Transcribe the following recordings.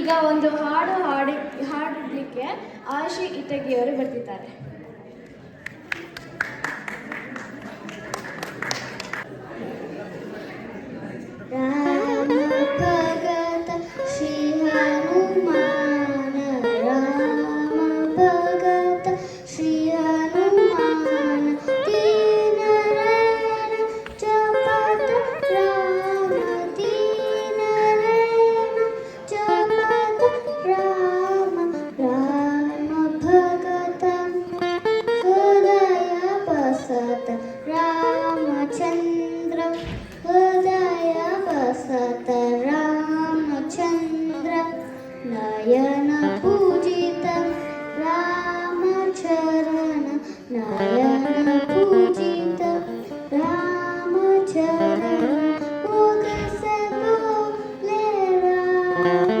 ಈಗ ಒಂದು ಹಾಡು ಹಾಡಿ ಹಾಡಲಿಕ್ಕೆ ಆಶಿ ಇಟಗಿಯವರು ಬರ್ತಿದ್ದಾರೆ. नयन पूजितं रामचरण नयन पूजितं रामचरण मुख से बोले राम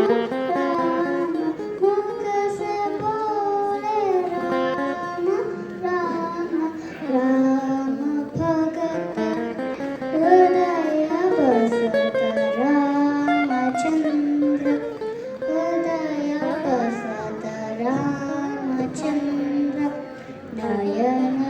Yeah.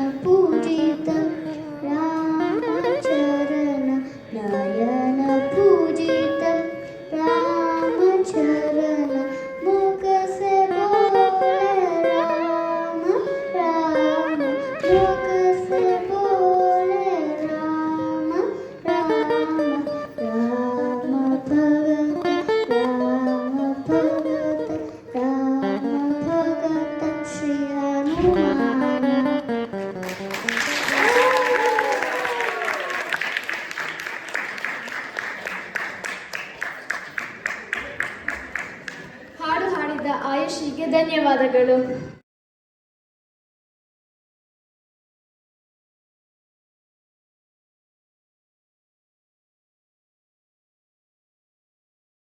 ಆಯುಷಿಗೆ ಧನ್ಯವಾದಗಳು.